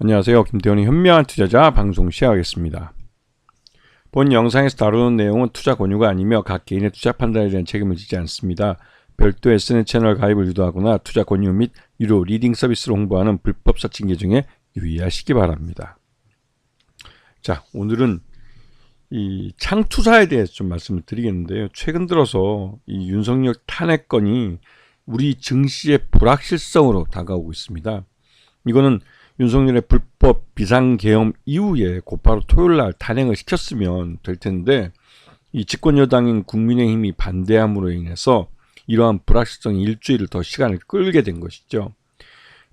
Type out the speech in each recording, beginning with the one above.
안녕하세요. 김태훈의 현명한 투자자 방송 시작하겠습니다. 본 영상에서 다루는 내용은 투자 권유가 아니며 각 개인의 투자 판단에 대한 책임을 지지 않습니다. 별도 SNS 채널 가입을 유도하거나 투자 권유 및 유료 리딩 서비스를 홍보하는 불법 사칭 계정에 유의하시기 바랍니다. 자, 오늘은 이 창투사에 대해서 좀 말씀을 드리겠는데요. 최근 들어서 이 윤석열 탄핵 건이 우리 증시의 불확실성으로 다가오고 있습니다. 이거는 윤석열의 불법 비상계엄 이후에 곧바로 토요일 날 탄핵을 시켰으면 될 텐데 이 집권 여당인 국민의힘이 반대함으로 인해서 이러한 불확실성이 일주일을 더 시간을 끌게 된 것이죠.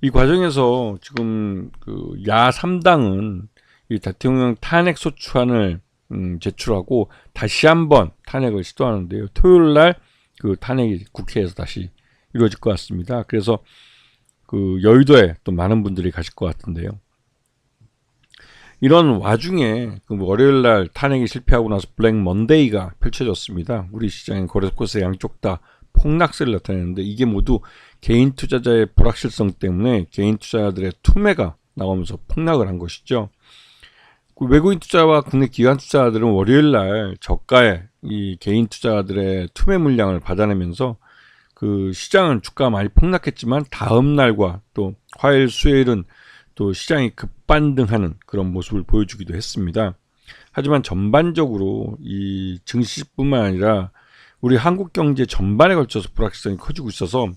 이 과정에서 지금 그 야 3당은 이 대통령 탄핵 소추안을 음, 제출하고 다시 한번 탄핵을 시도하는데요. 토요일 날 그 탄핵이 국회에서 다시 이루어질 것 같습니다. 그래서 그 여의도에 또 많은 분들이 가실 것 같은데요. 이런 와중에 그 월요일 날 탄핵이 실패하고 나서 블랙 먼데이가 펼쳐졌습니다. 우리 시장의 거래 코스 양쪽 다 폭락세를 나타내는데 이게 모두 개인 투자자의 불확실성 때문에 개인 투자자들의 투매가 나오면서 폭락을 한 것이죠. 그 외국인 투자와 국내 기관 투자자들은 월요일 날 저가의 이 개인 투자자들의 투매 물량을 받아내면서 그 시장은 주가 많이 폭락했지만 다음 날과 또 화요일 수요일은 또 시장이 급반등하는 그런 모습을 보여주기도 했습니다. 하지만 전반적으로 이 증시뿐만 아니라 우리 한국 경제 전반에 걸쳐서 불확실성이 커지고 있어서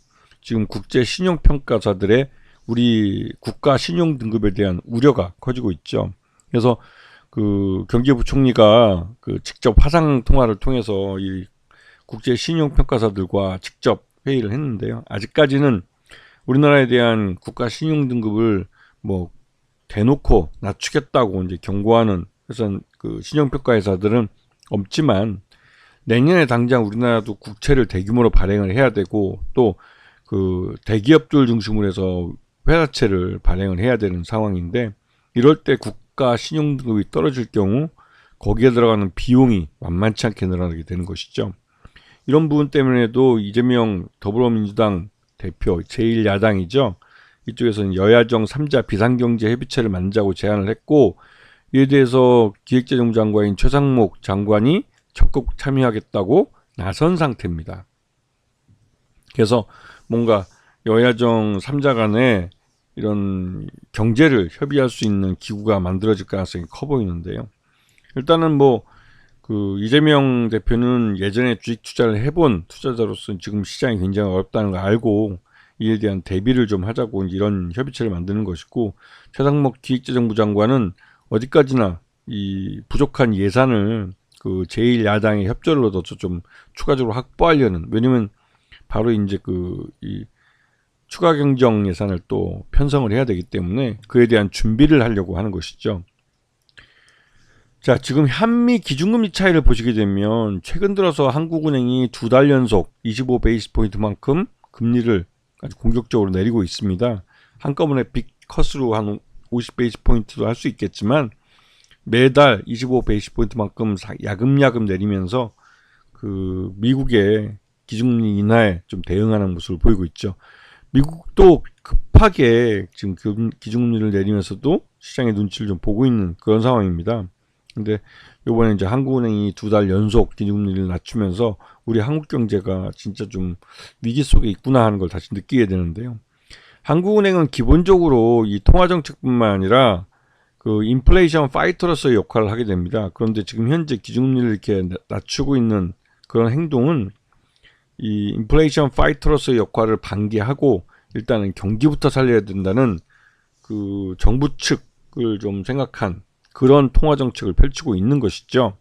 지금 국제 신용 평가사들의 우리 국가 신용 등급에 대한 우려가 커지고 있죠. 그래서 그 경제부총리가 그 직접 화상 통화를 통해서 이 국제 신용 평가사들과 직접 회의를 했는데요. 아직까지는 우리나라에 대한 국가 신용 등급을 뭐 대놓고 낮추겠다고 이제 경고하는 그래서 그 신용 평가 회사들은 없지만 내년에 당장 우리나라도 국채를 대규모로 발행을 해야 되고 또 그 대기업들 중심으로 해서 회사채를 발행을 해야 되는 상황인데 이럴 때 국가 신용 등급이 떨어질 경우 거기에 들어가는 비용이 만만치 않게 늘어나게 되는 것이죠. 이런 부분 때문에도 이재명 더불어민주당 대표 제1야당이죠. 이쪽에서는 여야정 3자 비상경제 협의체를 만들자고 제안을 했고 이에 대해서 기획재정부 장관인 최상목 장관이 적극 참여하겠다고 나선 상태입니다. 그래서 뭔가 여야정 3자 간에 이런 경제를 협의할 수 있는 기구가 만들어질 가능성이 커 보이는데요. 일단은 뭐 그 이재명 대표는 예전에 주식 투자를 해본 투자자로서 지금 시장이 굉장히 어렵다는 걸 알고 이에 대한 대비를 좀 하자고 이런 협의체를 만드는 것이고 최상목 기획재정부 장관은 어디까지나 이 부족한 예산을 그 제1야당의 협조를 얻어서 좀 추가적으로 확보하려는 왜냐면 바로 이제 그 이 추가 경정 예산을 또 편성을 해야 되기 때문에 그에 대한 준비를 하려고 하는 것이죠. 자, 지금 한미 기준금리 차이를 보시게 되면 최근 들어서 한국은행이 두 달 연속 25 베이스 포인트만큼 금리를 아주 공격적으로 내리고 있습니다. 한꺼번에 빅 컷으로 한 50 베이스 포인트도 할 수 있겠지만 매달 25 베이스 포인트만큼 야금야금 내리면서 그 미국의 기준금리 인하에 좀 대응하는 모습을 보이고 있죠. 미국도 급하게 지금 기준금리를 내리면서도 시장의 눈치를 좀 보고 있는 그런 상황입니다. 근데 요번에 이제 한국은행이 두 달 연속 기준금리를 낮추면서 우리 한국 경제가 진짜 좀 위기 속에 있구나 하는 걸 다시 느끼게 되는데요. 한국은행은 기본적으로 이 통화 정책뿐만 아니라 그 인플레이션 파이터로서의 역할을 하게 됩니다. 그런데 지금 현재 기준금리를 이렇게 낮추고 있는 그런 행동은 이 인플레이션 파이터로서의 역할을 방기하고 일단은 경기부터 살려야 된다는 그 정부 측을 좀 생각한 그런 통화 정책을 펼치고 있는 것이죠.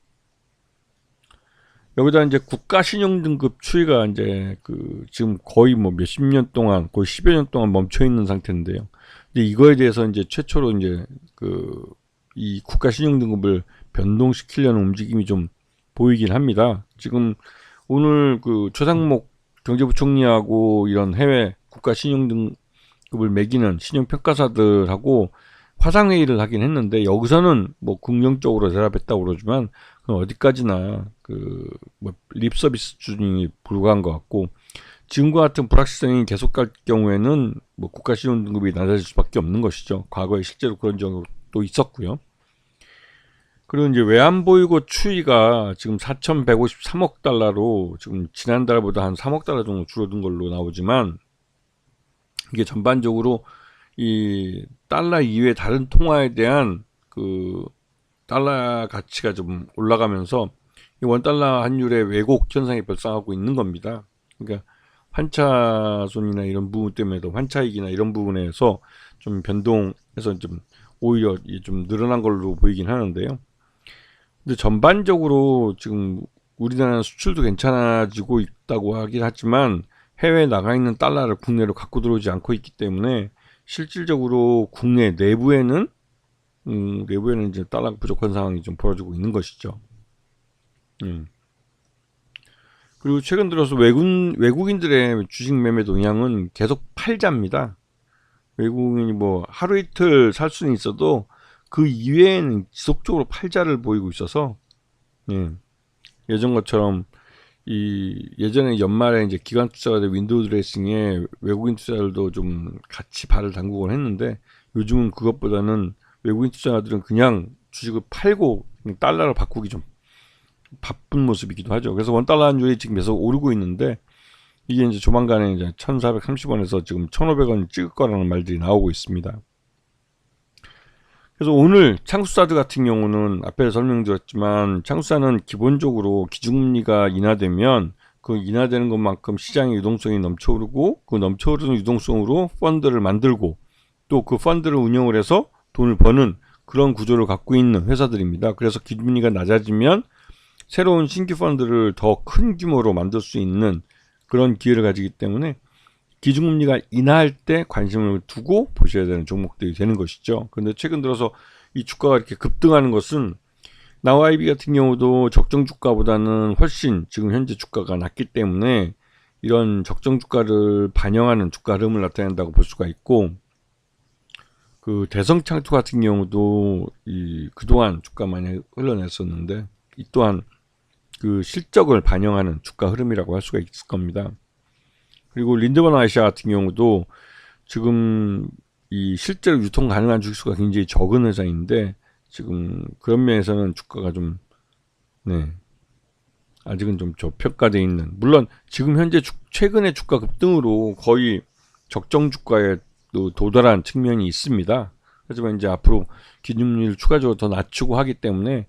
여기다 이제 국가 신용 등급 추이가 이제 그 지금 거의 뭐 몇십 년 동안 거의 십여 년 동안 멈춰 있는 상태인데요. 근데 이거에 대해서 이제 최초로 이제 그 이 국가 신용 등급을 변동시키려는 움직임이 좀 보이긴 합니다. 지금 오늘 그 최상목 경제부총리하고 이런 해외 국가 신용 등급을 매기는 신용 평가사들하고 화상 회의를 하긴 했는데 여기서는 뭐 긍정적으로 대답했다고 그러지만 어디까지나 그 뭐 립서비스 수준이 불과한 것 같고 지금과 같은 불확실성이 계속 갈 경우에는 뭐 국가 신용 등급이 낮아질 수밖에 없는 것이죠. 과거에 실제로 그런 적도 있었고요. 그리고 이제 외환보유고 추이가 지금 4,153억 달러로 지금 지난달보다 한 3억 달러 정도 줄어든 걸로 나오지만 이게 전반적으로 이 달러 이외 다른 통화에 대한 그 달러 가치가 좀 올라가면서 이 원달러 환율의 왜곡 현상이 발생하고 있는 겁니다. 그러니까 환차손이나 이런 부분 때문에도 환차익이나 이런 부분에서 좀 변동해서 좀 오히려 좀 늘어난 걸로 보이긴 하는데요. 근데 전반적으로 지금 우리나라 수출도 괜찮아지고 있다고 하긴 하지만 해외에 나가 있는 달러를 국내로 갖고 들어오지 않고 있기 때문에 실질적으로 국내 내부에는 음, 내부에는 이제 달러 부족한 상황이 좀 벌어지고 있는 것이죠. 음. 그리고 최근 들어서 외국 외국인들의 주식 매매 동향은 계속 팔자입니다. 외국인이 뭐 하루 이틀 살 수는 있어도 그 이외에는 지속적으로 팔자를 보이고 있어서 예. 예전 것처럼 이 예전에 연말에 이제 기관 투자가 된 윈도우 드레싱에 외국인 투자들도 좀 같이 발을 담그곤 했는데 요즘은 그것보다는 외국인 투자자들은 그냥 주식을 팔고 달러로 바꾸기 좀 바쁜 모습이기도 하죠. 그래서 원 달러 환율이 지금 계속 오르고 있는데 이게 이제 조만간에 이제 1,430원에서 지금 1,500원 찍을 거라는 말들이 나오고 있습니다. 그래서 오늘 창수사드 같은 경우는 앞에 설명드렸지만 창수사는 기본적으로 기준금리가 인하되면 그 인하되는 것만큼 시장의 유동성이 넘쳐오르고 그 넘쳐오르는 유동성으로 펀드를 만들고 또 그 펀드를 운영을 해서 돈을 버는 그런 구조를 갖고 있는 회사들입니다. 그래서 기준금리가 낮아지면 새로운 신규 펀드를 더 큰 규모로 만들 수 있는 그런 기회를 가지기 때문에 기준금리가 인하할 때 관심을 두고 보셔야 되는 종목들이 되는 것이죠. 그런데 최근 들어서 이 주가가 이렇게 급등하는 것은 나와이비 같은 경우도 적정 주가보다는 훨씬 지금 현재 주가가 낮기 때문에 이런 적정 주가를 반영하는 주가 흐름을 나타낸다고 볼 수가 있고 그 대성 창투 같은 경우도 이 그동안 주가 많이 흘러냈었는데 이 또한 그 실적을 반영하는 주가 흐름이라고 할 수가 있을 겁니다. 그리고 린드먼 아시아 같은 경우도 지금 이 실제로 유통 가능한 주식수가 굉장히 적은 회사인데 지금 그런 면에서는 주가가 좀 네. 아직은 좀 저평가돼 있는 물론 지금 현재 주, 최근의 주가 급등으로 거의 적정 주가에 또 도달한 측면이 있습니다. 하지만 이제 앞으로 기준율 추가적으로 더 낮추고 하기 때문에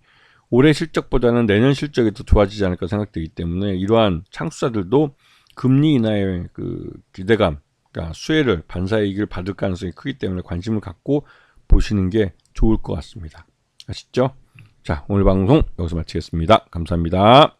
올해 실적보다는 내년 실적이 더 좋아지지 않을까 생각되기 때문에 이러한 창수사들도 금리 인하의 그 기대감, 그러니까 수혜를 반사이익을 받을 가능성이 크기 때문에 관심을 갖고 보시는 게 좋을 것 같습니다. 아시죠? 자, 오늘 방송 여기서 마치겠습니다. 감사합니다.